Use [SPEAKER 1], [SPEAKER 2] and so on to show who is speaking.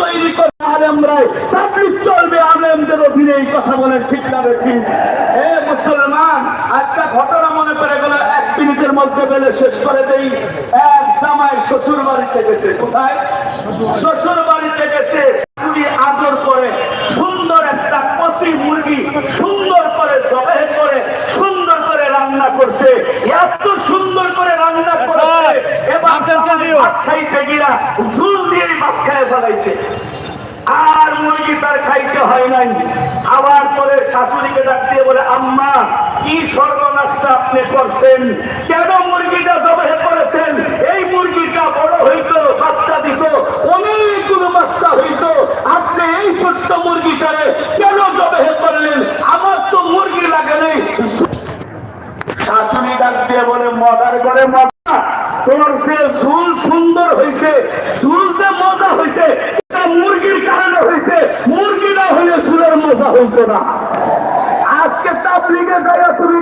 [SPEAKER 1] তৈরি করে আলেমরাই, তাবলিগ চলবে আলেমদের অধীনে এই কথা বলে ঠিক না ঠিক। হে মুসলমান, একটা ঘটনা মনে করে গেল, এক মিনিটের মধ্যে বেলে শেষ করে দেই। এক জামাই শ্বশুর বাড়িতে গেছে, কোথায়? শ্বশুর বাড়িতে গেছে শাশুড়ি আদর করে, সুন্দর একটা কষি মুরগি সুন্দর করে জবাই করে, সুন্দর করে রান্না করছে। এত সুন্দর করে রান্না করেছে এবার জামাই ভাত খাইতে গিয়া ঝুল দিয়ে ভাত খায় ফেলাইছে। আর মুরগি তার খাইতে হয় নাই। আবার পরে শাশুড়িকে ডাক দিয়ে বলে আম্মা কি সর্বনাশটা আপনি করছেন? কেন মুরগিটা জবাই করেছেন? এই মুরগিটা বড় হইতো বাচ্চা দিত অনেকগুলো বাচ্চা হইতো। আপনি এই ছোট্ট মুরগিটারে কেন জবাই করলেন? আমার তো মুরগি লাগে নেই। শাশুড়ি ডাক দিয়ে বলে মজার করে তোর সে চুল সুন্দর হয়েছে, চুল মজা হয়েছে, এটা মুরগির কারণে হয়েছে। মুরগি না হলে চুলের মজা হইতো না। আজকে তাবলিগে যাইয়া তুমি